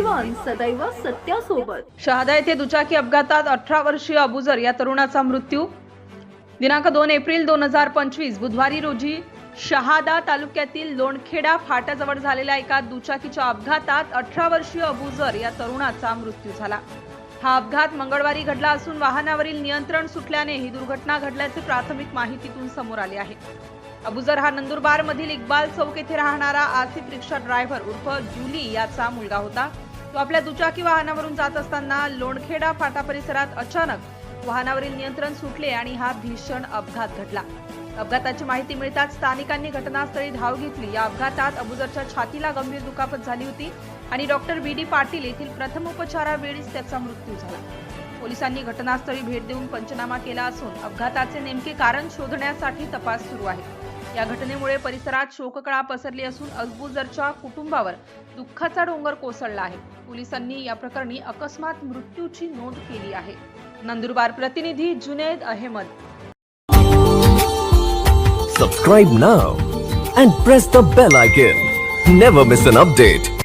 Twenty सदैव सत्यासोबत. शहादा येथे दुचाकी अपघातात अठरा वर्षीय अबुजर या तरुणाचा मृत्यू. दिनांक दोन एप्रिल दोन हजार पंचवीस बुधवारी रोजी शहादा तालुक्यातील लोणखेडा फाट्याजवळ झालेल्या एका दुचाकीच्या अपघातात अठरा वर्षीय अबुजर या तरुणाचा मृत्यू झाला. हा अपघात मंगळवारी घडला असून वाहनावरील नियंत्रण सुटल्याने ही दुर्घटना घडल्याचे प्राथमिक माहितीतून समोर आले आहे. अबुजर हा नंदुरबार मधील इक्बाल चौक येथे राहणारा आसिफ रिक्षा ड्रायव्हर उर्फ जुली याचा मुलगा होता. तो आपल्या दुचाकी वाहनावरून जात असताना लोणखेडा फाटा परिसरात अचानक वाहनावरील नियंत्रण सुटले आणि हा भीषण अपघात घडला. अपघाताची माहिती मिळताच स्थानिकांनी घटनास्थळी धाव घेतली. या अपघातात अबुजरच्या छातीला गंभीर दुखापत झाली होती आणि डॉक्टर बी डी पाटील येथील प्रथमोपचारावेळीच त्याचा मृत्यू झाला. पोलिसांनी घटनास्थळी भेट देऊन पंचनामा केला असून अपघाताचे नेमके कारण शोधण्यासाठी तपास सुरू आहे. या घटनेमुळे परिसरात शोककळा पसरली असून अबुजरच्या कुटुंबावर दुःखाचा डोंगर कोसळला आहे. पोलिसांनी या प्रकरणी अकस्मात मृत्यूची नोंद केली आहे. नंदुरबार प्रतिनिधी Junaid Ahmed. Subscribe now and press the bell icon never miss an update